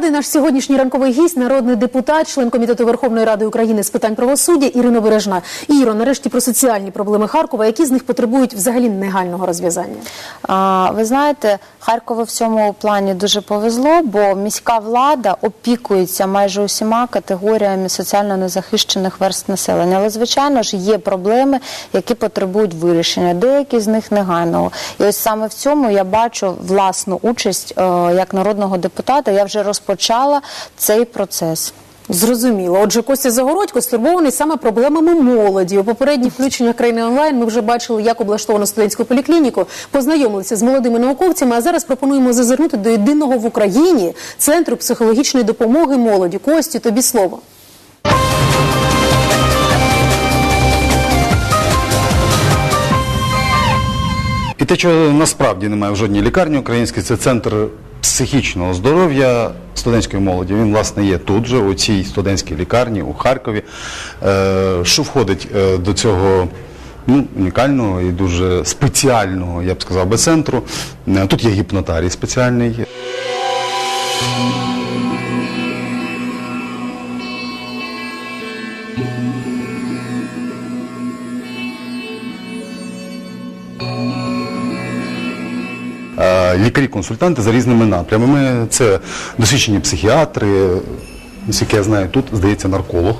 Нагадую, наш сьогоднішній ранковий гість, народний депутат, член комітету Верховної Ради України з питань правосуддя Ірина Бережна. Іро, нарешті про соціальні проблеми Харкова, які з них потребують взагалі негального розв'язання. Ви знаєте, Харкову в цьому плані дуже повезло, бо міська влада опікується майже усіма категоріями соціально незахищених верст населення. Але, звичайно ж, є проблеми, які потребують вирішення. Деякі з них негайного. І ось саме в цьому я бачу власну участь е, як народного депутата. Я вже розпочала цей процес. Зрозуміло. Отже, Костя Загородько стурбований саме проблемами молоді. У попередніх включеннях країни онлайн ми вже бачили, як облаштовано студентську поліклініку, познайомилися з молодими науковцями. А зараз пропонуємо зазирнути до єдиного в Україні центру психологічної допомоги молоді. Костю, тобі слово. І те, що насправді немає в жодній лікарні українській, це центр психічного здоров'я студентської молоді. Він, власне, є тут же, у цій студентській лікарні, у Харкові. Е, Що входить е, до цього ну, унікального і дуже спеціального, я б сказав, би, центру. Е, Тут є гіпнотарій спеціальний. Лікарі-консультанти за різними напрямами. Це досвідчені психіатри, наскільки я знаю, тут, здається, нарколог.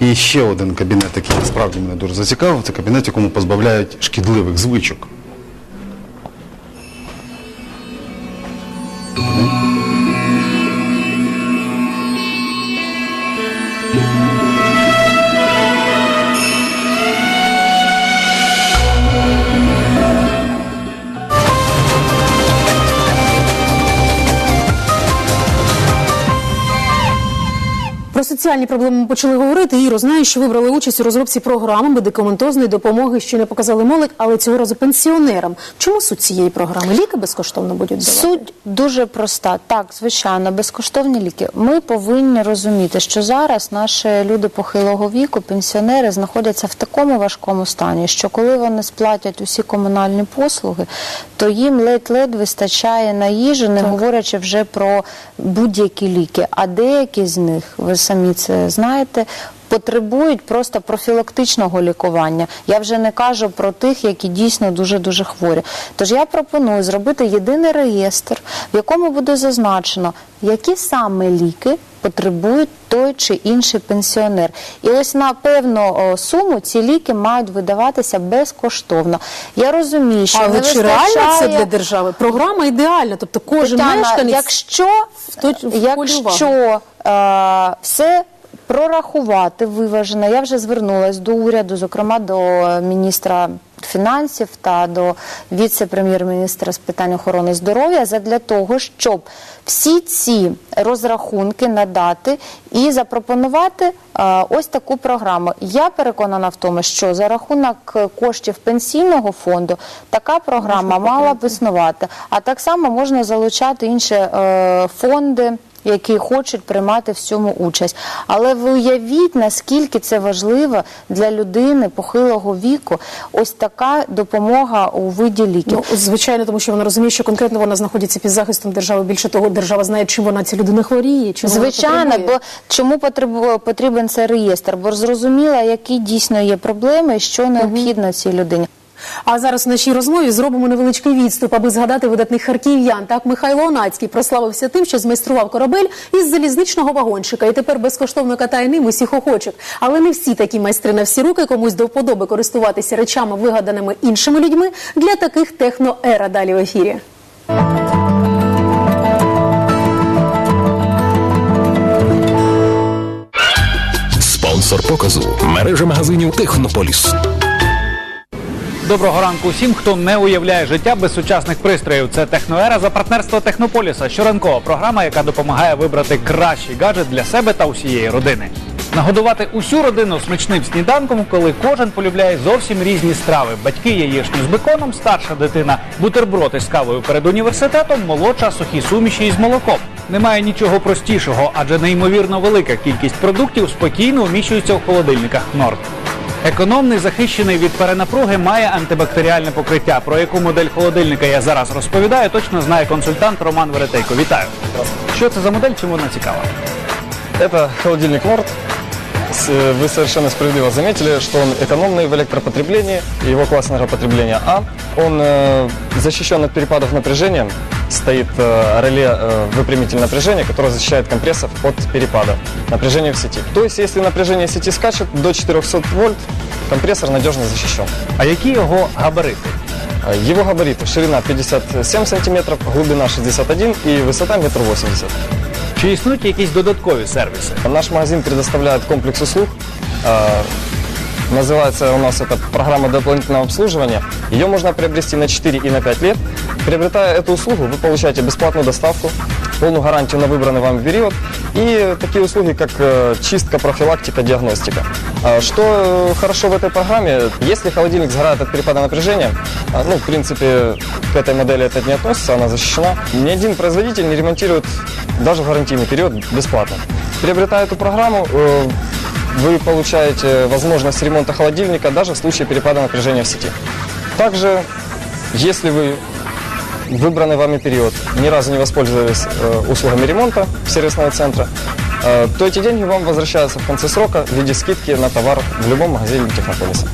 І ще один кабінет, який насправді мене дуже зацікавив, це кабінет, якому позбавляють шкідливих звичок. Соціальні проблеми ми почали говорити. Іро, знаю, що вибрали участь у розробці програми медикаментозної допомоги, що не показали молодь, але цього разу пенсіонерам. Чому суть цієї програми? Ліки безкоштовно будуть давати? Суть дуже проста. Так, звичайно, безкоштовні ліки. Ми повинні розуміти, що зараз наші люди похилого віку, пенсіонери, знаходяться в такому важкому стані, що коли вони сплатять усі комунальні послуги, то їм ледь-ледь вистачає на їжу, не говорячи вже про будь-які ліки. А деякі з них, ви самі це знаєте. Потребують просто профілактичного лікування. Я вже не кажу про тих, які дійсно дуже дуже хворі. Тож я пропоную зробити єдиний реєстр, в якому буде зазначено, які саме ліки потребують той чи інший пенсіонер. І ось на певну о, суму ці ліки мають видаватися безкоштовно. Я розумію, що Але не чи реально це вистачає- для держави? Програма ідеальна, тобто кожен Тетяна, мешканець якщо, якщо е, все прорахувати виважено, я вже звернулася до уряду, зокрема до міністра фінансів та до віце-прем'єр-міністра з питань охорони здоров'я, задля того, щоб всі ці розрахунки надати і запропонувати ось таку програму. Я переконана в тому, що за рахунок коштів пенсійного фонду така програма мала б існувати. А так само можна залучати інші е, фонди. Які хочуть приймати в цьому участь, але ви уявіть, наскільки це важливо для людини похилого віку, ось така допомога у виді ліків. Ну, звичайно, тому що вона розуміє, що конкретно вона знаходиться під захистом держави. Більше того, держава знає, чим вона ця людина хворіє. Чим Звичайно, бо чому потрібен цей реєстр? Бо зрозуміло, які дійсно є проблеми, і що необхідно цій людині. А зараз в нашій розмові зробимо невеличкий відступ, аби згадати видатних харків'ян. Так Михайло Онацький прославився тим, що змайстрував корабель із залізничного вагончика і тепер безкоштовно катає ним усіх охочих. Але не всі такі майстри на всі руки комусь до вподоби користуватися речами, вигаданими іншими людьми. Для таких техноера далі в ефірі. Спонсор показу мережа магазинів Технополіс. Доброго ранку усім, хто не уявляє життя без сучасних пристроїв. Це техноера за партнерство Технополіса. Щоранкова програма, яка допомагає вибрати кращий гаджет для себе та усієї родини. Нагодувати усю родину смачним сніданком, коли кожен полюбляє зовсім різні страви. Батьки яєчню з беконом, старша дитина бутерброди з кавою перед університетом, молодша сухі суміші із молоком. Немає нічого простішого, адже неймовірно велика кількість продуктів спокійно вміщується в холодильниках Норд. Економний, захищений від перенапруги, має антибактеріальне покриття. Про яку модель холодильника я зараз розповідаю, точно знає консультант Роман Веретейко. Вітаю. Що це за модель? Чим вона цікава? Это холодильник Nord. С- э, Вы совершенно справедливо заметили, что он экономный в электропотреблении, его класс энергопотребления А. Он э, защищен от перепадов напряжения. Стоит э, реле э, выпрямитель напряжения, который защищает компрессор от перепада напряжения в сети. То есть, если напряжение сети скачет до 400 вольт, компрессор надежно защищен. А які його габарити? Э, Его габариты ширина 57 сантиметров, глубина 61 и высота 1,80 м. Чи існують якісь додаткові сервіси? Наш магазин предоставляет комплекс услуг. Называется у нас это программа дополнительного обслуживания. Ее можно приобрести на 4 и на 5 лет. Приобретая эту услугу, вы получаете бесплатную доставку, полную гарантию на выбранный вам период и такие услуги, как э, чистка, профилактика, диагностика. А Что э, хорошо в этой программе, если холодильник сгорает от перепада напряжения, а, ну, в принципе, к этой модели это не относится, она защищена, ни один производитель не ремонтирует даже в гарантийный период бесплатно. Приобретая эту программу, э, вы получаете возможность ремонта холодильника даже в случае перепада напряжения в сети. Также, если вы выбранный вами период ни разу не воспользовались э, услугами ремонта сервисного центра, э, то эти деньги вам возвращаются в конце срока в виде скидки на товар в любом магазине Технополиса.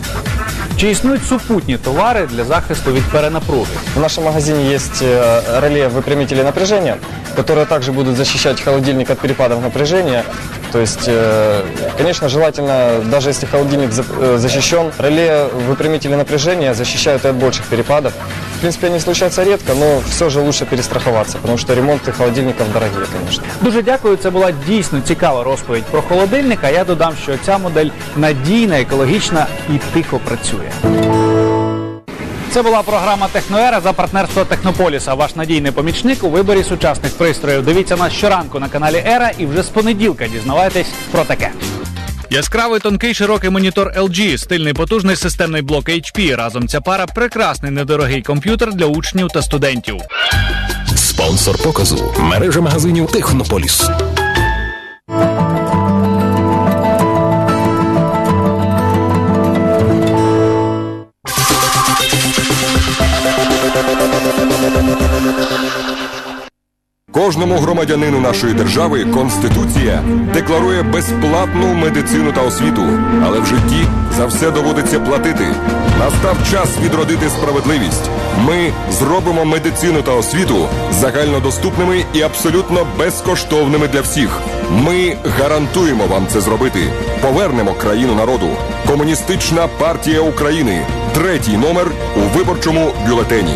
Чи існують супутні товари для захисту від перенапруги? В нашем магазине есть э, реле выпрямители напряжения, которые также будут защищать холодильник от перепадов напряжения. То есть, э, конечно, желательно, даже если холодильник за- э, защищен, реле выпрямители напряжения защищают и от больших перепадов. Принципе, они случаются редко, но все же лучше перестраховаться, потому что ремонты холодильников дорогие, конечно. Дуже дякую. Це була дійсно цікава розповідь про холодильник. А я додам, що ця модель надійна, екологічна і тихо працює. Це була програма Техноера за партнерство Технополіса. Ваш надійний помічник у виборі сучасних пристроїв. Дивіться нас щоранку на каналі Ера і вже з понеділка дізнавайтесь про таке. Яскравий тонкий широкий монітор LG, стильний потужний системний блок HP. Разом ця пара прекрасний недорогий комп'ютер для учнів та студентів. Спонсор показу мережа магазинів Технополіс. Кожному громадянину нашої держави Конституція декларує безплатну медицину та освіту, але в житті за все доводиться платити. Настав час відродити справедливість. Ми зробимо медицину та освіту загальнодоступними і абсолютно безкоштовними для всіх. Ми гарантуємо вам це зробити. Повернемо країну народу. Комуністична партія України. Третій номер у виборчому бюлетені.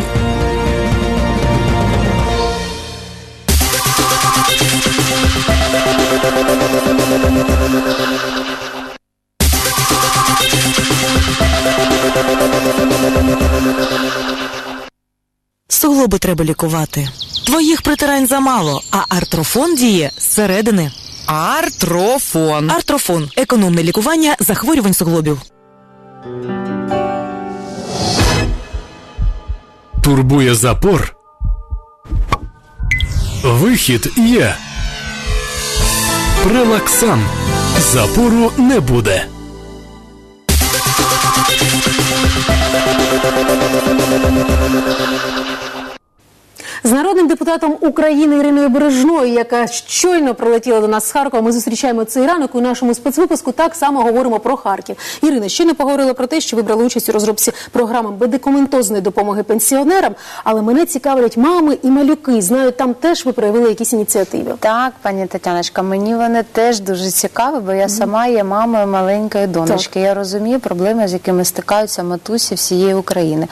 Суглоби треба лікувати. Твоїх притирань замало, а артрофон діє зсередини. Артрофон. Артрофон економне лікування захворювань суглобів. Турбує запор. Вихід є. Прелаксан. Запору не буде. З народним депутатом України Іриною Бережною, яка щойно прилетіла до нас з Харкова. Ми зустрічаємо цей ранок у нашому спецвипуску. Так само говоримо про Харків. Ірина ще не поговорила про те, що ви брали участь у розробці програми медикаментозної допомоги пенсіонерам. Але мене цікавлять мами і малюки. Знаю, там теж ви проявили якісь ініціативи. Так, пані Тетяночка, мені вони теж дуже цікаві, бо я сама є мамою маленької донечки. Я розумію проблеми, з якими стикаються матусі всієї України.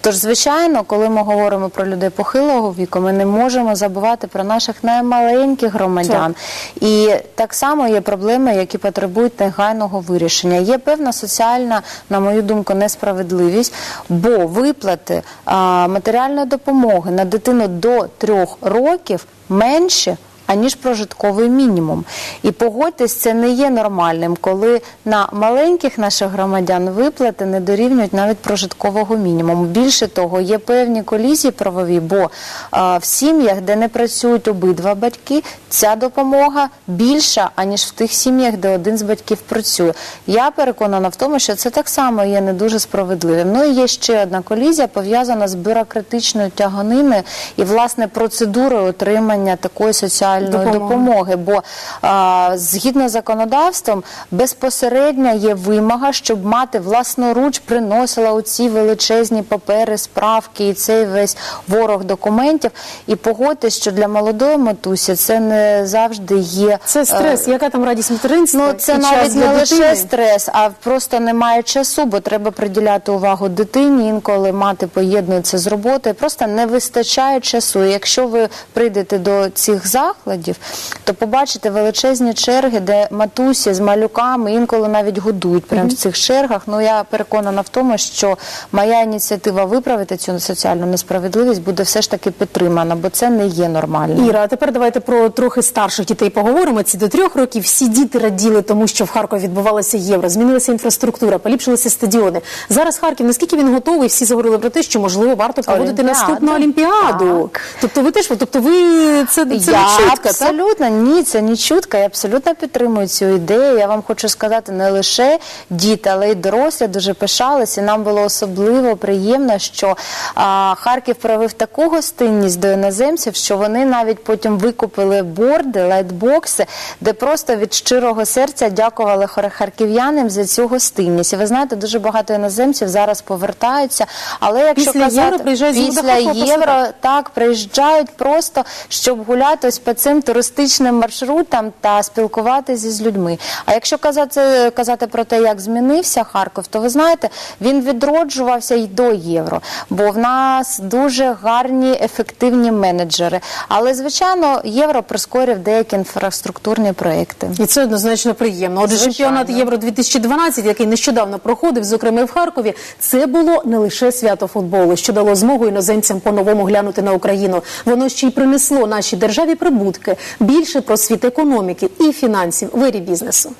Тож, звичайно, коли ми говоримо про людей похилого віку, ми не можемо забувати про наших наймаленьких громадян. І так само є проблеми, які потребують негайного вирішення. Є певна соціальна, на мою думку, несправедливість, бо виплати а, матеріальної допомоги на дитину до трьох років менші аніж прожитковий мінімум. І погодьтесь, це не є нормальним, коли на маленьких наших громадян виплати не дорівнюють навіть прожиткового мінімуму. Більше того, є певні колізії правові, бо а, в сім'ях, де не працюють обидва батьки, ця допомога більша, аніж в тих сім'ях, де один з батьків працює. Я переконана в тому, що це так само є не дуже справедливим. Ну і є ще одна колізія пов'язана з бюрократичною тяганиною і власне процедурою отримання такої соціальної Допомоги. допомоги. Бо а, згідно з законодавством безпосередньо є вимога, щоб мати власноруч приносила оці величезні папери, справки і цей весь ворог документів. І погодьтесь, що для молодої матусі це не завжди є Це стрес. Яка там радість материнства? Ну, це і навіть не лише дитини? стрес, а просто немає часу, бо треба приділяти увагу дитині. Інколи мати поєднується з роботою. Просто не вистачає часу. І якщо ви прийдете до цих закладів, то побачите величезні черги, де матусі з малюками інколи навіть годують прямо в цих чергах. Ну я переконана в тому, що моя ініціатива виправити цю соціальну несправедливість буде все ж таки підтримана, бо це не є нормально. Іра, а тепер давайте про трохи старших дітей поговоримо. Ці до трьох років всі діти раділи тому, що в Харкові відбувалося євро, змінилася інфраструктура, поліпшилися стадіони. Зараз Харків, наскільки він готовий, всі заговорили про те, що можливо варто проводити наступну олімпіаду. Так. Тобто ви теж, тобто ви це, це я чутка, так? абсолютно ні, це не чутка. Я абсолютно підтримую цю ідею. Я вам хочу сказати, не лише діти, але й дорослі дуже пишалися. Нам було особливо приємно, що а, Харків проявив таку гостинність до іноземців, що вони навіть потім викупили борди, лайтбокси, де просто від щирого серця дякували харків'янам за цю гостинність. І ви знаєте, дуже багато іноземців зараз повертаються. Але якщо Після казати євро після євро, так приїжджають просто, щоб гуляти ось по цим туристичним маршрутам та спілкуватися з людьми. А якщо казати, казати про те, як змінився Харків, то ви знаєте, він відроджувався й до євро, бо в нас дуже гарні ефективні менеджери. Але звичайно, євро прискорив деякі інфраструктурні проекти. І це однозначно приємно. Отже, Звичайно. чемпіонат Євро 2012, який нещодавно проходив, зокрема і в Харкові, це було не лише свято футболу, що дало змогу іноземцям по-новому глянути на Україну. Воно ще й принесло нашій державі прибутки, більше про світ економіки і фінансів, вирі бізнесу.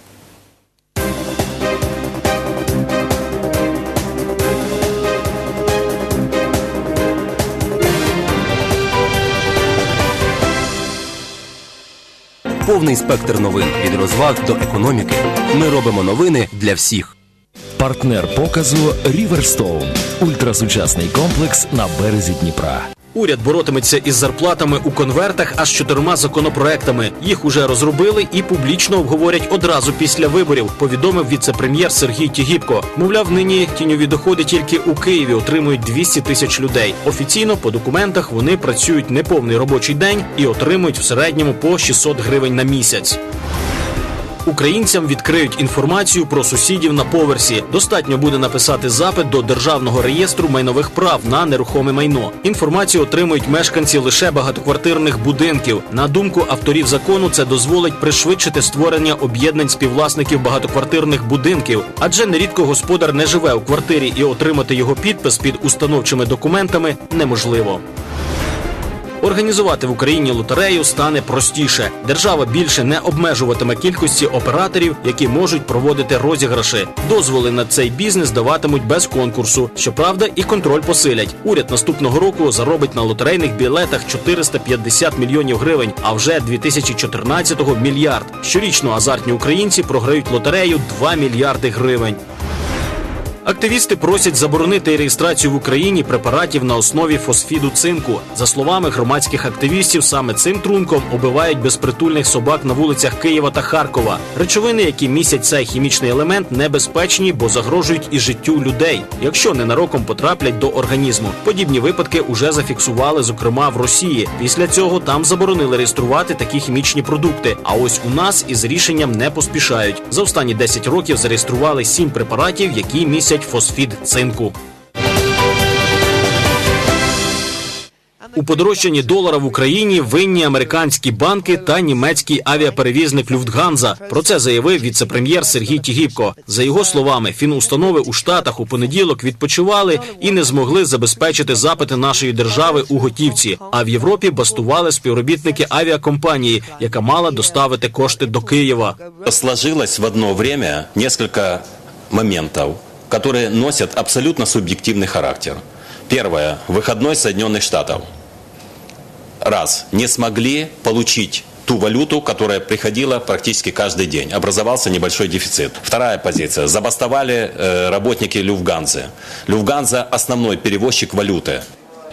Повний спектр новин від розваг до економіки. Ми робимо новини для всіх. Партнер показу Ріверстоун. Ультрасучасний комплекс на березі Дніпра. Уряд боротиметься із зарплатами у конвертах аж чотирма законопроектами. Їх уже розробили і публічно обговорять одразу після виборів. Повідомив віце-прем'єр Сергій Тігіпко. Мовляв, нині тіньові доходи тільки у Києві отримують 200 тисяч людей. Офіційно по документах вони працюють неповний робочий день і отримують в середньому по 600 гривень на місяць. Українцям відкриють інформацію про сусідів на поверсі. Достатньо буде написати запит до державного реєстру майнових прав на нерухоме майно. Інформацію отримують мешканці лише багатоквартирних будинків. На думку авторів закону, це дозволить пришвидшити створення об'єднань співвласників багатоквартирних будинків, адже нерідко господар не живе у квартирі і отримати його підпис під установчими документами неможливо. Організувати в Україні лотерею стане простіше. Держава більше не обмежуватиме кількості операторів, які можуть проводити розіграші. Дозволи на цей бізнес даватимуть без конкурсу. Щоправда, і контроль посилять. Уряд наступного року заробить на лотерейних білетах 450 мільйонів гривень, а вже 2014-го – мільярд. Щорічно азартні українці програють лотерею 2 мільярди гривень. Активісти просять заборонити реєстрацію в Україні препаратів на основі фосфіду цинку. За словами громадських активістів, саме цим трунком убивають безпритульних собак на вулицях Києва та Харкова. Речовини, які містять цей хімічний елемент, небезпечні, бо загрожують і життю людей, якщо ненароком потраплять до організму. Подібні випадки уже зафіксували, зокрема в Росії. Після цього там заборонили реєструвати такі хімічні продукти. А ось у нас із рішенням не поспішають. За останні 10 років зареєстрували 7 препаратів, які містять фосфід цинку. У подорожчанні долара в Україні винні американські банки та німецький авіаперевізник Люфтганза. Про це заявив віце-прем'єр Сергій Тігіпко. За його словами, фінустанови у Штатах у понеділок відпочивали і не змогли забезпечити запити нашої держави у готівці. А в Європі бастували співробітники авіакомпанії, яка мала доставити кошти до Києва. Сложилось в одно время несколько моментов, которые носят абсолютно субъективный характер. Первое. Выходной Соединенных Штатов. Раз. Не смогли получить ту валюту, которая приходила практически каждый день. Образовался небольшой дефицит. Вторая позиция. Забастовали э, работники Люфтганзы. Люфтганза – основной перевозчик валюты.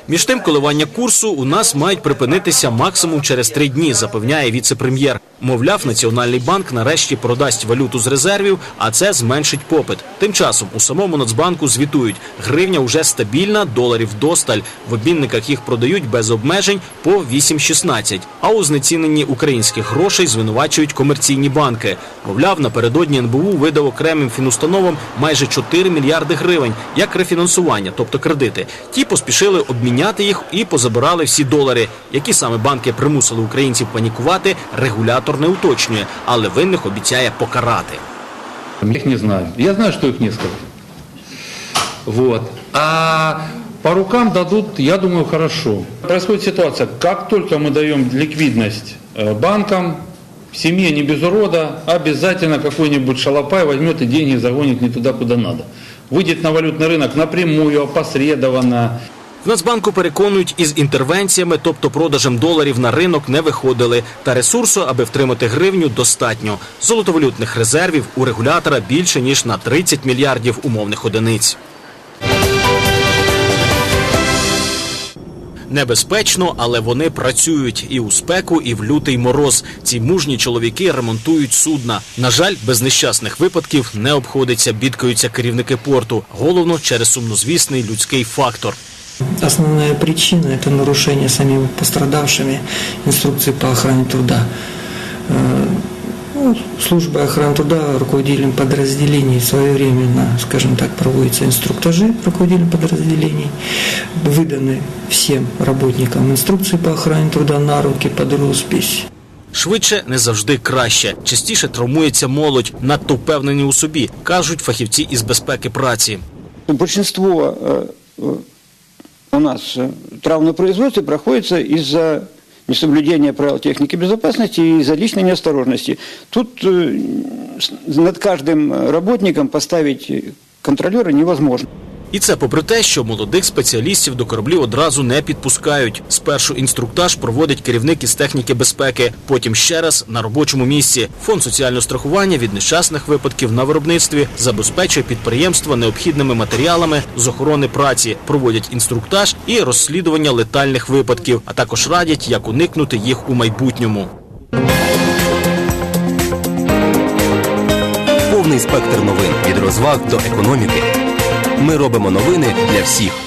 Між тим, коливання курсу у нас мають припинитися максимум через три дні, запевняє віце-прем'єр. Мовляв, Національний банк нарешті продасть валюту з резервів, а це зменшить попит. Тим часом у самому Нацбанку звітують, гривня вже стабільна, доларів досталь. В обмінниках їх продають без обмежень по 8,16. А у знеціненні українських грошей звинувачують комерційні банки. Мовляв, напередодні НБУ видав окремим фінустановам майже 4 мільярди гривень як рефінансування, тобто кредити. Ті поспішили обміняти їх і позабирали всі долари. Які саме банки примусили українців панікувати, регулятор не уточнює, але винних обіцяє покарати. Я их не знаю. Я знаю, что их несколько. Вот. А по рукам дадут, я думаю, хорошо. Происходит ситуация, как только мы даем ликвидность э, банкам, в семье не без урода, обязательно какой-нибудь шалопай возьмет и деньги загонит не туда, куда надо. Выйдет на валютный рынок напрямую, опосредованно. В Нацбанку переконують, із інтервенціями, тобто продажем доларів на ринок, не виходили. Та ресурсу, аби втримати гривню, достатньо. Золотовалютних резервів у регулятора більше ніж на 30 мільярдів умовних одиниць. Небезпечно, але вони працюють і у спеку, і в лютий мороз. Ці мужні чоловіки ремонтують судна. На жаль, без нещасних випадків не обходиться, бідкаються керівники порту. Головно через сумнозвісний людський фактор. Основная причина – это нарушение самими пострадавшими инструкций по охране труда. Э, ну, службой охраны труда руководителям подразделений своевременно, скажем так, проводятся инструктажи руководителям подразделений, выданы всем работникам инструкции по охране труда на руки под роспись. Швидше не завжди краще. Частіше травмується молодь, надто впевнені у собі, кажуть фахівці із безпеки праці. Большинство э, э, у нас э, травм на производстве проходится из-за несоблюдения правил техники безопасности и из-за личной неосторожности. Тут э, с- над каждым работником поставить контролера невозможно. І це попри те, що молодих спеціалістів до кораблів одразу не підпускають. Спершу інструктаж проводить керівник із техніки безпеки, потім ще раз на робочому місці. Фонд соціального страхування від нещасних випадків на виробництві забезпечує підприємства необхідними матеріалами з охорони праці, проводять інструктаж і розслідування летальних випадків, а також радять, як уникнути їх у майбутньому. Повний спектр новин від розваг до економіки. Ми робимо новини для всіх. –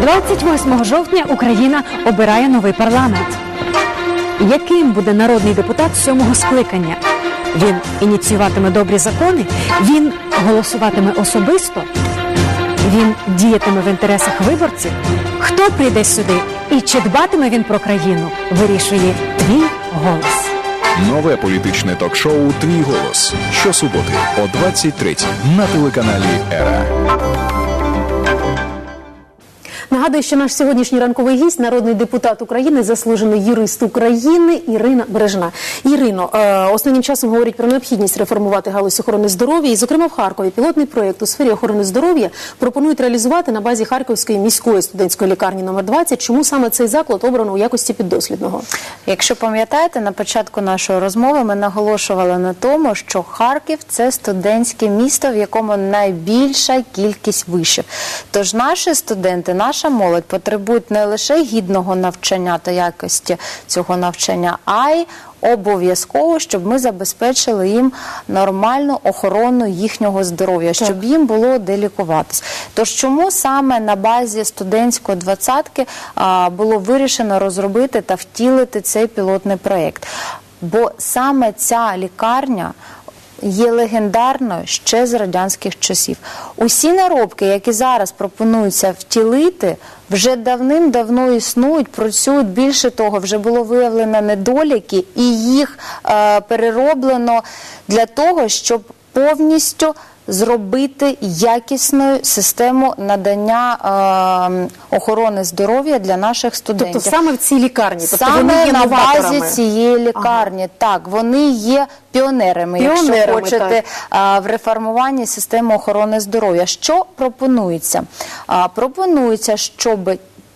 28 жовтня Україна обирає новий парламент. Яким буде народний депутат сьомого скликання? Він ініціюватиме добрі закони, він голосуватиме особисто, він діятиме в інтересах виборців. Хто прийде сюди і чи дбатиме він про країну, вирішує твій голос. Нове політичне ток-шоу Твій голос щосуботи о 23 на телеканалі Ера. Нагадую, що наш сьогоднішній ранковий гість, народний депутат України, заслужений юрист України Ірина Бережна. Ірино, е, останнім часом говорять про необхідність реформувати галузь охорони здоров'я, і, зокрема, в Харкові пілотний проєкт у сфері охорони здоров'я пропонують реалізувати на базі Харківської міської студентської лікарні номер 20 Чому саме цей заклад обрано у якості піддослідного? Якщо пам'ятаєте, на початку нашої розмови ми наголошували на тому, що Харків це студентське місто, в якому найбільша кількість вишів. Тож наші студенти, наша молодь потребують не лише гідного навчання та якості цього навчання, а й обов'язково, щоб ми забезпечили їм нормальну охорону їхнього здоров'я, щоб їм було де лікуватись. Тож чому саме на базі студентської двадцятки було вирішено розробити та втілити цей пілотний проєкт? Бо саме ця лікарня є легендарною ще з радянських часів. Усі наробки, які зараз пропонуються втілити, вже давним-давно існують, працюють. Більше того, вже було виявлено недоліки, і їх е, перероблено для того, щоб повністю зробити якісною систему надання е, охорони здоров'я для наших студентів. Тобто саме в цій лікарні, тобто Саме вони є на новаторами. базі цієї лікарні, так вони є піонерами, якщо Піонерами, хочете, а, в реформуванні системи охорони здоров'я. Що пропонується? А, Пропонується, щоб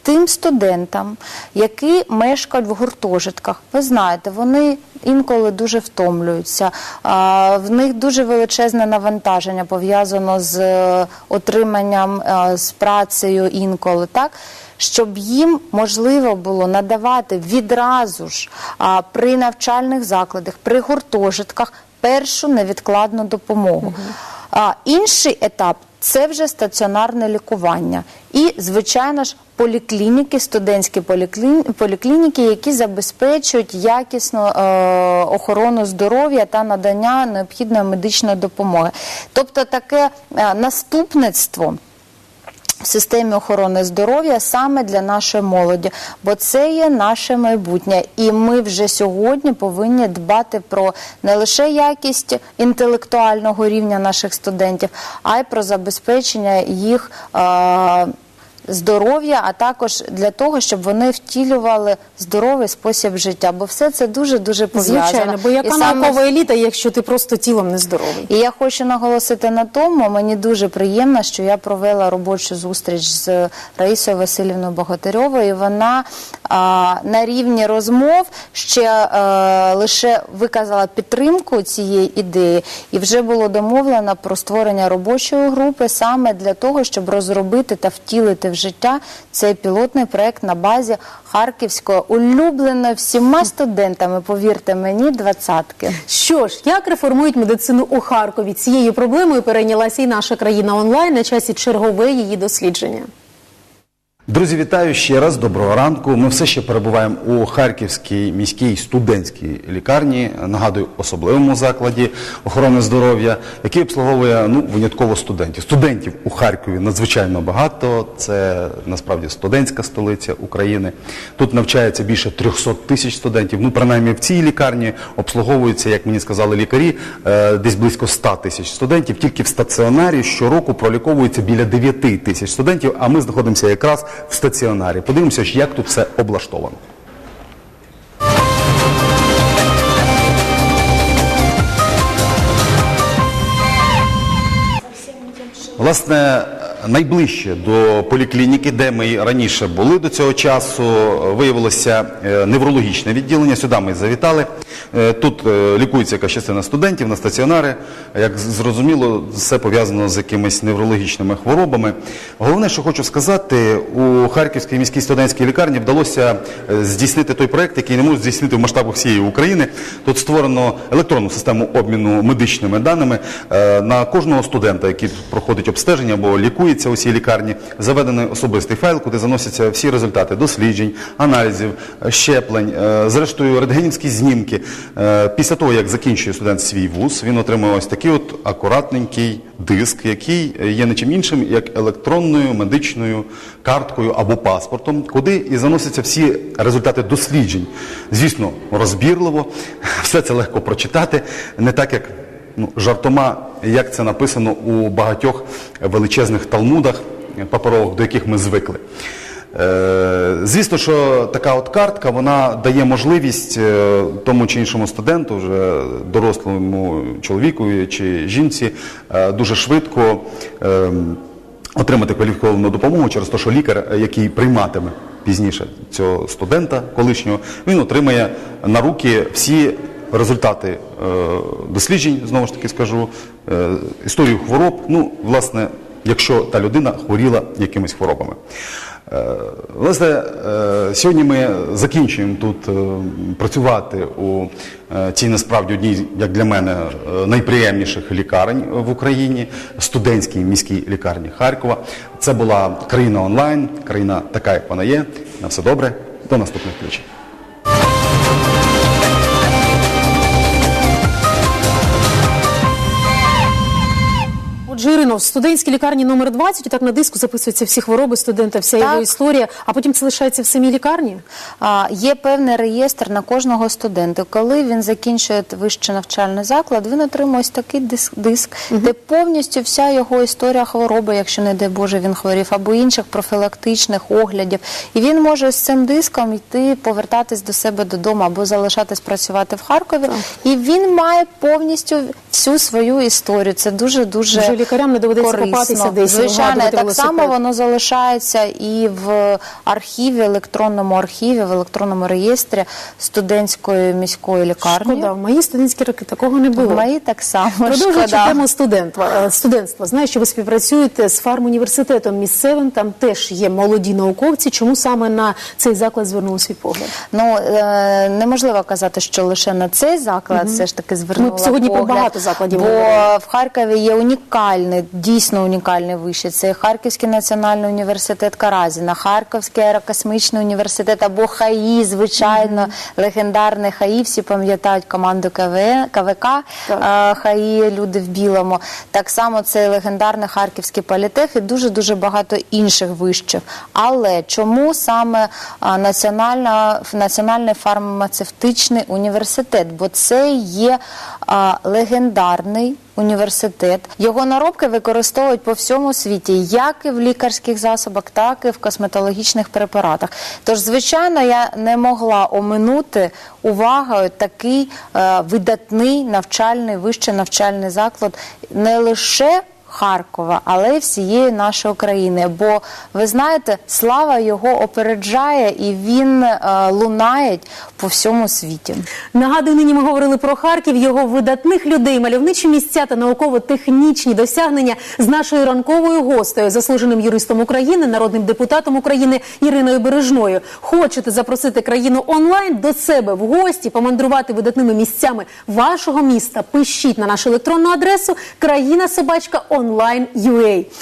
Тим студентам, які мешкають в гуртожитках, ви знаєте, вони інколи дуже втомлюються. В них дуже величезне навантаження пов'язано з е, отриманням, е, з працею інколи, так? щоб їм можливо було надавати відразу ж а, при навчальних закладах, при гуртожитках першу невідкладну допомогу. А, інший етап це вже стаціонарне лікування. І, звичайно ж, поліклініки, студентські поліклі- поліклініки, які забезпечують якісну е, охорону здоров'я та надання необхідної медичної допомоги. Тобто таке е, наступництво в системі охорони здоров'я саме для нашої молоді, бо це є наше майбутнє, і ми вже сьогодні повинні дбати про не лише якість інтелектуального рівня наших студентів, а й про забезпечення їх. е, Здоров'я, а також для того, щоб вони втілювали здоровий спосіб життя, бо все це дуже дуже пов'язано. Звичайно, бо яка І саме наукова еліта, якщо ти просто тілом нездоровий? і я хочу наголосити на тому, мені дуже приємно, що я провела робочу зустріч з Раїсою Васильівною Богатирьовою. І вона а, на рівні розмов ще е, лише виказала підтримку цієї ідеї, і вже було домовлено про створення робочої групи саме для того, щоб розробити та втілити в життя Це пілотний проект на базі Харківського улюбленої всіма студентами, повірте мені, двадцятки. Що ж, як реформують медицину у Харкові? Цією проблемою перейнялася і наша країна онлайн на часі чергове її дослідження. Друзі, вітаю ще раз. Доброго ранку. Ми все ще перебуваємо у Харківській міській студентській лікарні. Нагадую, особливому закладі охорони здоров'я, який обслуговує ну винятково студентів. Студентів у Харкові надзвичайно багато. Це насправді студентська столиця України. Тут навчається більше 300 тисяч студентів. Ну, принаймні в цій лікарні обслуговується, як мені сказали лікарі, е, десь близько 100 тисяч студентів. Тільки в стаціонарі щороку проліковується біля 9 тисяч студентів. А ми знаходимося якраз в стаціонарі. Подивимося, як тут все облаштовано. Власне, найближче до поліклініки, де ми раніше були до цього часу, виявилося е, неврологічне відділення. Сюди ми завітали. Е, Тут е, лікується якась частина студентів на стаціонари. Як зрозуміло, все пов'язано з якимись неврологічними хворобами. Головне, що хочу сказати, у Харківській міській студентській лікарні вдалося здійснити той проект, який не можуть здійснити в масштабах всієї України. Тут створено електронну систему обміну медичними даними на кожного студента, який проходить обстеження або лікується у цій лікарні, заведений особистий файл, куди заносяться всі результати досліджень, аналізів, е, щеплень, е, зрештою рентгенівські знімки. Е, Після того, як закінчує студент свій вуз, він отримує ось такий от акуратненький диск, який є не чим іншим, як електронною медичною карткою або паспортом, куди і заносяться всі результати досліджень. Звісно, розбірливо, все це легко прочитати, не так як ну, жартома, як це написано у багатьох величезних талмудах паперових, до яких ми звикли. Е, Звісно, що така от картка вона дає можливість е, тому чи іншому студенту, вже дорослому чоловіку чи жінці, е, дуже швидко отримати кваліфіковану допомогу через те, що лікар, який прийматиме пізніше цього студента колишнього, він отримає на руки всі результати е, досліджень, знову ж таки скажу, е, історію хвороб, ну, власне, якщо та людина хворіла якимись хворобами. Е, Власне, сьогодні ми закінчуємо тут працювати у цій насправді одній, як для мене, найприємніших лікарень в Україні, студентській міській лікарні Харкова. Це була країна онлайн, країна така, як вона є. На все добре, до наступних включень. Отже, Ірино, в студентській лікарні номер 20, і так на диску записуються всі хвороби студента, вся його історія, а потім це лишається в самій лікарні? А, Є певний реєстр на кожного студента. Коли він закінчує вищий навчальний заклад, він отримує ось такий диск, диск де повністю вся його історія хвороби, якщо не дай Боже він хворів, або інших профілактичних оглядів. І він може з цим диском йти, повертатись до себе додому або залишатись працювати в Харкові. І він має повністю всю свою історію. Це дуже дуже Вже лікарям не доведеться корисно. копатися десь Звичайно, так само воно залишається і в архіві, електронному архіві, в електронному реєстрі студентської міської лікарні. Шкода, в моїй студентській роки такого не було. В моїй так само. Продовжуючи тему студентства, е, студентства, знаю, що ви співпрацюєте з фармуніверситетом місцевим, там теж є молоді науковці. Чому саме на цей заклад звернули свій погляд? Ну е, неможливо казати, що лише на цей заклад Мгм. все ж таки звернула Ми сьогодні про багато закладів Бо в Харкові є унікальний, дійсно унікальний виші. Це Харківський національний університет Каразіна, Харківський аерокосмічний університет або ХАІ, звичайно, легендарний ХАІ. Всі пам'ятають команду КВ, КВК е, ХАІ, люди в білому. Так само це легендарний Харківський політех і дуже дуже багато інших вишів. Але чому саме національна національний фармацевтичний університет? Бо це є легендарний. Університет його наробки використовують по всьому світі, як і в лікарських засобах, так і в косметологічних препаратах. Тож, звичайно, я не могла оминути увагою такий е, видатний навчальний вищий навчальний заклад не лише Харкова, але й всієї нашої країни. Бо ви знаєте, слава його опереджає і він е, лунає по всьому світі. Нагадую, нині ми говорили про Харків, його видатних людей, мальовничі місця та науково-технічні досягнення з нашою ранковою гостею, заслуженим юристом України, народним депутатом України Іриною Бережною. Хочете запросити країну онлайн до себе в гості, помандрувати видатними місцями вашого міста? Пишіть на нашу електронну адресу країна собачка online UA.